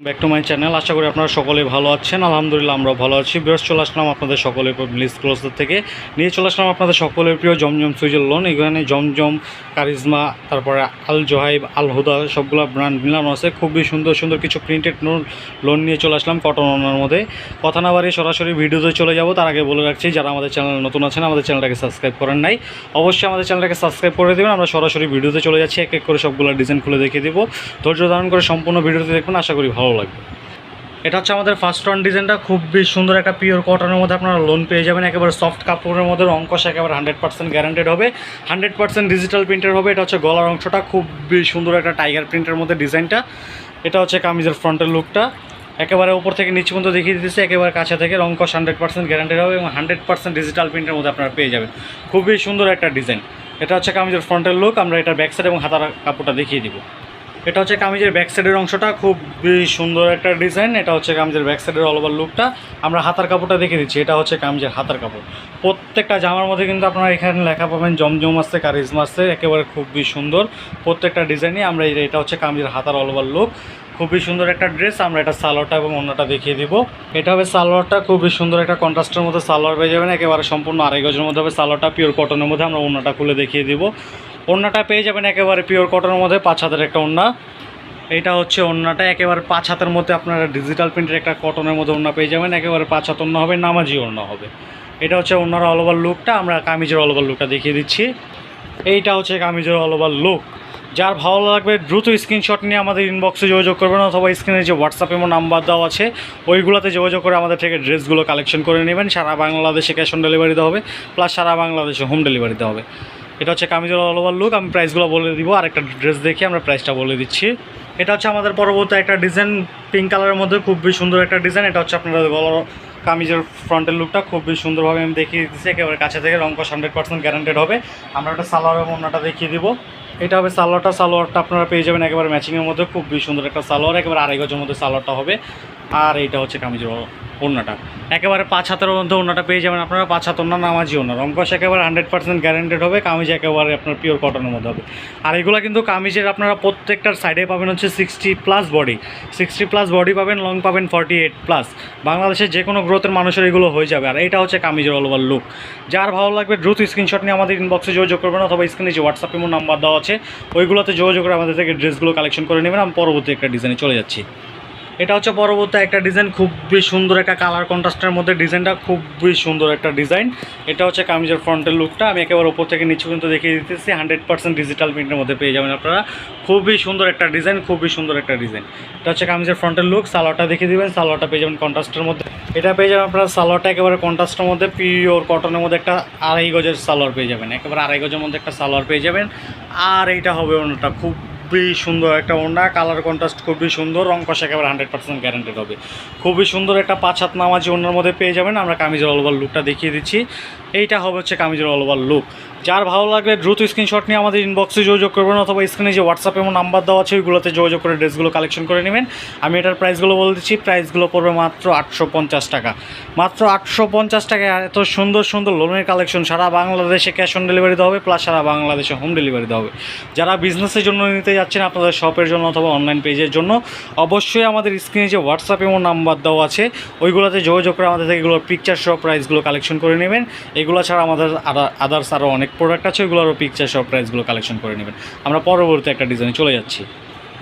Back to my channel আশা করি আপনারা সকলে ভালো আছেন। আলহামদুলিল্লাহ আমরা ভালো আছি। বৃহস্প চলে আসলাম আপনাদের সকলের লিস্ট ক্লোজের থেকে। নিয়ে চলে আসলাম আপনাদের সকলের প্রিয় জমজম সুইজের লোন এখানে জমজম, কারিজমা, তারপরে আল জোহাইব, আল হুদা সবগুলো ব্র্যান্ড মিলানো আছে। খুবই সুন্দর সুন্দর কিছু প্রিন্টেড লোন নিয়ে চলে আসলাম কটন ওনার মধ্যে। কথা না বাড়িয়ে সরাসরি ভিডিওতে চলে যাব। তার আগে বলে রাখছি, যারা আমাদের চ্যানেল নতুন আছেন, আমাদের চ্যানেলটাকে সাবস্ক্রাইব করেন নাই, অবশ্যই আমাদের চ্যানেলটাকে সাবস্ক্রাইব করে দেবেন। আমরা সরাসরি ভিডিওতে চলে যাচ্ছি, এক এক করে সবগুলো ডিজাইন খুলে দেখিয়ে দেবো। ধৈর্য ধারণ করে সম্পূর্ণ ভিডিওতে দেখবেন আশা করি ভালো লাগবে। এটা হচ্ছে আমাদের ফার্স্ট ওয়ান ডিজাইনটা খুবই সুন্দর একটা পিওর কটনের মধ্যে আপনারা লোন পেয়ে যাবেন, একেবারে সফট কাপড়ের মধ্যে অঙ্কশ একেবারে হান্ড্রেড পার্সেন্ট গ্যারান্টেড হবে। হান্ড্রেড পার্সেন্ট ডিজিটাল প্রিন্টের হবে, এটা হচ্ছে গলার অংশটা খুবই সুন্দর একটা টাইগার প্রিন্টের মধ্যে ডিজাইনটা এটা হচ্ছে কামিজের ফ্রন্টের লুকটা একেবারে উপর থেকে নিচে পর্যন্ত দেখিয়ে দিতেছে, একেবারে কাছে থেকে রঙ্কশ হান্ড্রেড পার্সেন্ট গ্যারান্টেড হবে এবং হান্ড্রেড পার্সেন্ট ডিজিটাল প্রিন্টের মধ্যে আপনারা পেয়ে যাবেন। খুবই সুন্দর একটা ডিজাইন এটা হচ্ছে কামিজের ফ্রন্টের লুক আমরা এটা ব্যাক সাইড এবং হাতার কাপড়টা দেখিয়ে দিব। এটা হচ্ছে কামিজের ব্যাক সাইডের অংশটা খুবই সুন্দর একটা ডিজাইন এটা হচ্ছে কামিজের ব্যাক সাইডের অল ওভার লুকটা আমরা হাতার কাপড়টা দেখে দিচ্ছি, এটা হচ্ছে কামিজের হাতার কাপড়। প্রত্যেকটা জামার মধ্যে কিন্তু আপনারা এখানে লেখা পাবেন জমজম আসছে কারিজমা আসছে একেবারে খুবই সুন্দর। প্রত্যেকটা ডিজাইনই আমরা এটা হচ্ছে কামিজের হাতার অল ওভার লুক খুবই সুন্দর একটা ড্রেস আমরা এটা সালোয়ারটা এবং অন্যটা দেখিয়ে দিব। এটা হবে সালোয়ারটা খুবই সুন্দর একটা কন্ট্রাস্টের মধ্যে সালোয়ার পেয়ে যাবেন, একেবারে সম্পূর্ণ আড়াই গজের মধ্যে হবে সালোয়ারটা পিওর কটনের মধ্যে আমরা অন্যটা খুলে দেখিয়ে দিব। অন্যটা পেয়ে যাবেন একেবারে পিওর কটনের মধ্যে, পাঁচ হাতের একটা ওন্না এইটা হচ্ছে ওড়নাটা, একেবারে পাঁচ হাতের মধ্যে আপনারা ডিজিটাল প্রিন্টের একটা কটনের মধ্যে ওড়না পেয়ে যাবেন, একেবারে পাঁচ হাত ওড়না হবে, নামাজি ওড়না হবে। এটা হচ্ছে ওড়নার অল ওভার লুকটা আমরা কামিজের অল ওভার লুকটা দেখিয়ে দিচ্ছি। এইটা হচ্ছে কামিজের অল ওভার লুক যার ভালো লাগবে দ্রুত স্ক্রিনশট নিয়ে আমাদের ইনবক্সে যোগাযোগ করবেন, অথবা স্ক্রিনে যে হোয়াটসঅ্যাপ এবং নাম্বার দেওয়া আছে, ওইগুলোতে যোগাযোগ করে আমাদের থেকে ড্রেসগুলো কালেকশন করে নেবেন। সারা বাংলাদেশে ক্যাশ অন ডেলিভারি দেওয়া হবে প্লাস সারা বাংলাদেশে হোম ডেলিভারি দেওয়া হবে। এটা হচ্ছে কামিজের অল ওভার লুক আমি প্রাইসগুলো বলে দিব আর একটা ড্রেস দেখে, আমরা প্রাইসটা বলে দিচ্ছি। এটা হচ্ছে আমাদের পরবর্তী একটা ডিজাইন পিঙ্ক কালারের মধ্যে খুবই সুন্দর একটা ডিজাইন এটা হচ্ছে আপনাদের গলার কামিজের ফ্রন্টের লুকটা খুবই সুন্দরভাবে আমি দেখিয়ে দিচ্ছি একেবারে কাছে থেকে রঙ্কশ হান্ড্রেড পার্সেন্ট গ্যারান্টেড হবে। আমরা একটা সালোয়ার এবং অন্যটা দেখিয়ে দিব। এটা হবে সালোয়ারটা সালোয়ারটা আপনারা পেয়ে যাবেন একেবারে ম্যাচিংয়ের মধ্যে, খুবই সুন্দর একটা সালোয়ার, একেবারে আড়াই গজের মধ্যে সালোয়ারটা হবে। আর এটা হচ্ছে কামিজের ওড়নাটা। একেবারে পাঁচ হাতের মধ্যে ওড়নাটা পেয়ে যাবেন আপনারা, পাঁচ হাত ওড়না, নামাজি ওড়না। রঙ্কশ একেবারে হান্ড্রেড পার্সেন্ট গ্যারান্টেড হবে, কামিজ একেবারে আপনার পিওর কটনের মধ্যে হবে। আর এগুলো কিন্তু কামিজের আপনারা প্রত্যেকটার সাইডে পাবেন হচ্ছে sixty plus body sixty plus body পাবেন লং পাবেন ফর্টি এইট প্লাস বাংলাদেশের যে কোনো গ্রোথের মানুষের এগুলো হয়ে যাবে। আর এটা হচ্ছে কামিজের অল ওভার লুক যার ভালো লাগবে দ্রুত স্ক্রিনশট নিয়ে আমাদের ইনবক্সে যোগাযোগ করবেন, অথবা স্ক্রিনে যে হোয়াটসঅ্যাপ এবং নাম্বার দেওয়া আছে, ওইগুলোতে যোগাযোগ করে আমাদের থেকে ড্রেসগুলো কালেকশন করে নেবেন। আমি পরবর্তী একটা ডিজাইনে চলে যাচ্ছি। এটা হচ্ছে পরবর্তী একটা ডিজাইন খুবই সুন্দর একটা কালার কন্ট্রাস্টের মধ্যে ডিজাইনটা খুবই সুন্দর একটা ডিজাইন এটা হচ্ছে কামিজের ফ্রন্টের লুকটা আমি একেবারে ওপর থেকে নিচে পর্যন্ত দেখিয়ে দিতেছি। হান্ড্রেড পার্সেন্ট ডিজিটাল প্রিন্টের মধ্যে পেয়ে যাবেন আপনারা। খুবই সুন্দর একটা ডিজাইন খুবই সুন্দর একটা ডিজাইন এটা হচ্ছে কামিজের ফ্রন্টের লুক সালোয়ারটা দেখিয়ে দেবেন। সালোয়ারটা পেয়ে যাবেন কন্ট্রাস্টের মধ্যে। এটা পেয়ে যাবেন আপনারা সালোয়ারটা একেবারে কন্ট্রাস্টের মধ্যে পিওর কটনের মধ্যে একটা আড়াই গজের সালোয়ার পেয়ে যাবেন। একেবারে আড়াই গজের মধ্যে একটা সালোয়ার পেয়ে যাবেন। আর এইটা হবে ওনাটা খুব খুবই সুন্দর একটা ওড়না কালার কন্ট্রাস্ট খুবই সুন্দর, রং কষা একেবারে হান্ড্রেড পার্সেন্ট গ্যারান্টেড হবে। খুবই সুন্দর একটা পাঁচ হাত নামাজি ওড়নার মধ্যে পেয়ে যাবেন, আমরা কামিজের অল ওভার লুকটা দেখিয়ে দিচ্ছি। এইটা হবে হচ্ছে কামিজের অল ওভার লুক যার ভালো লাগলে দ্রুত স্ক্রিনশট নিয়ে আমাদের ইনবক্সে যোগাযোগ করবেন, অথবা স্ক্রিনে যে হোয়াটসঅ্যাপ এবং নাম্বার দেওয়া আছে, ওইগুলোতে যোগাযোগ করে ড্রেসগুলো কালেকশন করে নেবেন। আমি এটার প্রাইসগুলো বলে দিচ্ছি প্রাইসগুলো পড়বে মাত্র আটশো পঞ্চাশ টাকা। মাত্র আটশো পঞ্চাশ টাকায় এত সুন্দর সুন্দর লোনের কালেকশন সারা বাংলাদেশে ক্যাশ অন ডেলিভারি দেওয়া হবে প্লাস সারা বাংলাদেশে হোম ডেলিভারি দেওয়া হবে। যারা বিজনেসের জন্য নিতে যাচ্ছেন আপনাদের শপের জন্য অথবা অনলাইন পেজের জন্য। অবশ্যই আমাদের স্ক্রিনে যে হোয়াটসঅ্যাপ এবং নাম্বার দেওয়া আছে, ওইগুলোতে যোগাযোগ করে আমাদের থেকে এগুলোর পিকচার সহ প্রাইসগুলো কালেকশন করে নেবেন। এগুলো ছাড়া আমাদের আদার্স আরও অনেক প্রোডাক্ট আছে ওইগুলোরও পিকচার সহ প্রাইসগুলো কালেকশন করে নেবেন। আমরা পরবর্তী একটা ডিজাইনে চলে যাচ্ছি।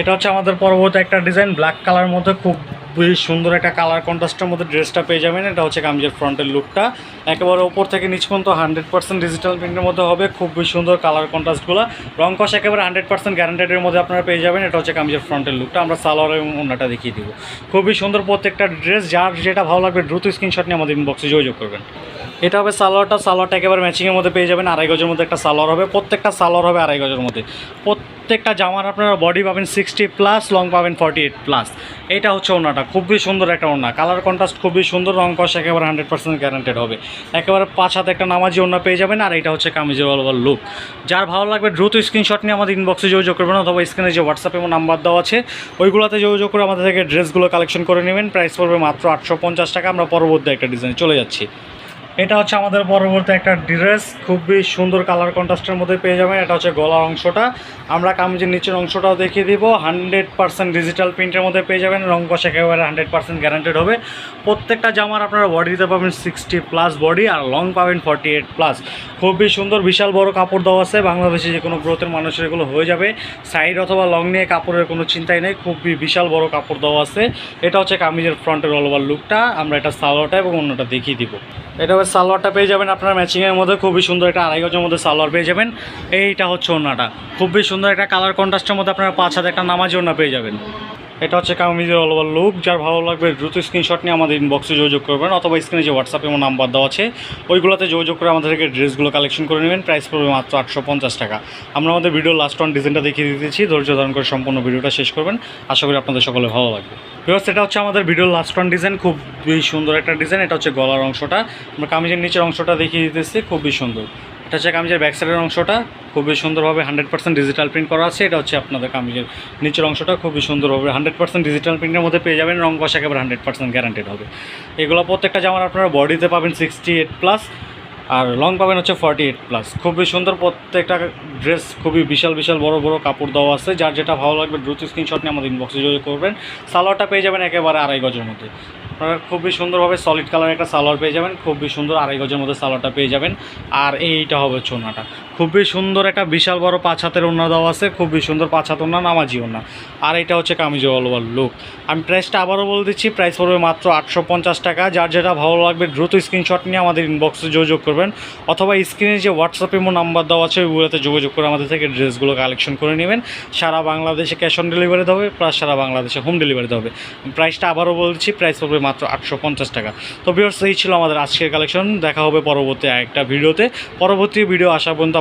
এটা হচ্ছে আমাদের পরবর্তী একটা ডিজাইন ব্ল্যাক কালার মধ্যে খুবই সুন্দর একটা কালার কন্ট্রাস্টের মধ্যে ড্রেসটা পেয়ে যাবেন। এটা হচ্ছে কামিজের ফ্রন্টের লুকটা একেবারে ওপর থেকে নিচ পর্যন্ত হান্ড্রেড পার্সেন্ট ডিজিটাল প্রিন্টের মধ্যে হবে। খুবই সুন্দর কালার কন্ট্রাস্টগুলো রং কষ একেবারে হান্ড্রেড পার্সেন্ট গ্যারান্টেডের মধ্যে আপনারা পেয়ে যাবেন। এটা হচ্ছে কামিজের ফ্রন্টের লুকটা আমরা সালোয়ার এবং অন্যটা দেখিয়ে দিব। খুবই সুন্দর প্রত্যেকটা ড্রেস যার যেটা ভালো লাগবে দ্রুত স্ক্রিনশট নিয়ে আমাদের ইনবক্সে যোগাযোগ করবেন। এটা হবে সালোয়ারটা সালোয়ারটা একেবারে ম্যাচিংয়ের মধ্যে পেয়ে যাবেন, আড়াই গজের মধ্যে একটা সালোয়ার হবে, প্রত্যেকটা সালোয়ার হবে আড়াই গজের মধ্যে। প্রত্যেকটা জামার আপনারা বডি পাবেন সিক্সটি প্লাস লং পাবেন ফর্টি এইট প্লাস এইটা হচ্ছে ওনাটা খুবই সুন্দর একটা ওনা কালার কন্ট্রাস্ট খুবই সুন্দর, রং কষ একেবারে হান্ড্রেড পার্সেন্ট গ্যারান্টেড হবে। একেবারে পাঁচ হাতে একটা নামাজি ওনা পেয়ে যাবেন, আর এটা হচ্ছে কামিজের অল ওভার লুক যার ভালো লাগবে দ্রুত স্ক্রিনশট নিয়ে আমাদের ইনবক্সে যোগাযোগ করবেন, অথবা স্ক্রিনে যে হোয়াটসঅ্যাপ নাম্বার দেওয়া আছে, ওইগুলোতে যোগাযোগ করে আমাদের থেকে ড্রেসগুলো কালেকশন করে নেবেন। প্রাইস পড়বে মাত্র আটশো পঞ্চাশ টাকা, আমরা পরবর্তী একটা ডিজাইনে চলে যাচ্ছি। এটা হচ্ছে আমাদের পরবর্তী একটা ড্রেস। খুবই সুন্দর কালার কন্ট্রাস্টের মধ্যে পেয়ে যাবেন। এটা হচ্ছে গলার অংশটা। আমরা কামিজের নিচের অংশটাও দেখিয়ে দিব। হান্ড্রেড পার্সেন্ট ডিজিটাল প্রিন্টের মধ্যে পেয়ে যাবেন। রং কষ একেবারে হান্ড্রেড পার্সেন্ট গ্যারান্টেড হবে। প্রত্যেকটা জামার আপনারা বডি দিতে পাবেন সিক্সটি প্লাস বডি আর লং পাবেন ফর্টি এইট প্লাস খুবই সুন্দর, বিশাল বড় কাপড় দেওয়া আছে। বাংলাদেশে যে কোনো গ্রোথের মানুষের এগুলো হয়ে যাবে। সাইড অথবা লং নিয়ে কাপড়ের কোনো চিন্তাই নেই। খুবই বিশাল বড় কাপড় দেওয়া আছে। এটা হচ্ছে কামিজের ফ্রন্টের অল ওভার লুকটা আমরা এটা সালোয়ারটা এবং অন্যটা দেখিয়ে দিব। এটা সালোয়ারটা পেয়ে যাবেন আপনার ম্যাচিংয়ের মধ্যে। খুবই সুন্দর একটা আড়াই গজের মধ্যে সালোয়ার পেয়ে যাবেন। এইটা হচ্ছে ওনাটা খুবই সুন্দর একটা কালার কন্ট্রাস্টের মধ্যে আপনারা পাঁচ হাতে একটা নামাজি ওনা পেয়ে যাবেন। এটা হচ্ছে কামিজের অল ওভার লুক যার ভালো লাগবে দ্রুত স্ক্রিনশট নিয়ে আমাদের ইনবক্সে যোগাযোগ করবেন অথবা স্ক্রিনে যে হোয়াটসঅ্যাপ এবং নাম্বার দেওয়া আছে, ওইগুলোতে যোগাযোগ করে আমাদের থেকে ড্রেসগুলো কালেকশন করে নেবেন। প্রাইস পড়বে মাত্র আটশো পঞ্চাশ টাকা। আমরা আমাদের ভিডিও লাস্ট অন ডিজাইনটা দেখিয়ে দিতেছি। ধৈর্য ধারণ করে সম্পূর্ণ ভিডিওটা শেষ করবেন। আশা করি আপনাদের সকলে ভালো লাগবে। বিকজ এটা হচ্ছে আমাদের ভিডিওর লাস্ট অন ডিজাইন খুবই সুন্দর একটা ডিজাইন এটা হচ্ছে গলার অংশটা। আমরা কামিজের নিচের অংশটা দেখিয়ে দিতেছি। খুবই সুন্দর। এটা হচ্ছে কামিজের ব্যাক সাইডের অংশটা খুবই সুন্দরভাবে হান্ড্রেড পার্সেন্ট ডিজিটাল প্রিন্ট করা আছে। এটা হচ্ছে আপনাদের কামিজের নিচের অংশটা খুবই সুন্দরভাবে হান্ড্রেড পার্সেন্ট ডিজিটাল প্রিন্টের মধ্যে পেয়ে যাবেন। রং কষা একেবারে হান্ড্রেড পার্সেন্ট গ্যারান্টেড হবে। এগুলো প্রত্যেকটা জামার আপনারা বডিতে পাবেন সিক্সটি এইট প্লাস আর লং পাবেন হচ্ছে ফর্টি এইট প্লাস খুবই সুন্দর প্রত্যেকটা ড্রেস খুবই বিশাল বিশাল বড় বড় কাপড় দেওয়া আছে। যার যেটা ভালো লাগবে, দ্রুত স্ক্রিনশট নিয়ে আমাদের ইনবক্সে যোগাযোগ করবেন। সালোয়ারটা পেয়ে যাবেন একেবারে আড়াই গজের মধ্যে। আপনারা খুবই সুন্দরভাবে সলিড কালার একটা সালোয়ার পেয়ে যাবেন, খুবই সুন্দর আড়াই গজের মধ্যে সালোয়ারটা পেয়ে যাবেন। আর এইটা হবে চোনাটা। খুবই সুন্দর একটা বিশাল বড় পাঁচ হাতের ওনা দেওয়া আছে, খুবই সুন্দর পাঁচ হাত ওনা নামাজি ওনা আর এটা হচ্ছে কামিজ অল ওভার লুক আমি প্রাইসটা আবারও বলে দিচ্ছি প্রাইস পড়বে মাত্র আটশো পঞ্চাশ টাকা। যার যেটা ভালো লাগবে, দ্রুত স্ক্রিনশট নিয়ে আমাদের ইনবক্সে যোগাযোগ করবেন। অথবা স্ক্রিনে যে হোয়াটসঅ্যাপ ইমো নাম্বার দেওয়া আছে ওইগুলোতে যোগাযোগ করে আমাদের থেকে ড্রেসগুলো কালেকশন করে নেবেন। সারা বাংলাদেশে ক্যাশ অন ডেলিভারি দেবে প্লাস সারা বাংলাদেশে হোম ডেলিভারি দেবে প্রাইসটা আবারও বলছি প্রাইস পড়বে মাত্র আটশো পঞ্চাশ টাকা। তো ভিউয়ার্স এই ছিল আমাদের আজকের কালেকশন দেখা হবে পরবর্তী একটা ভিডিওতে। পরবর্তী ভিডিও আসা পর্যন্ত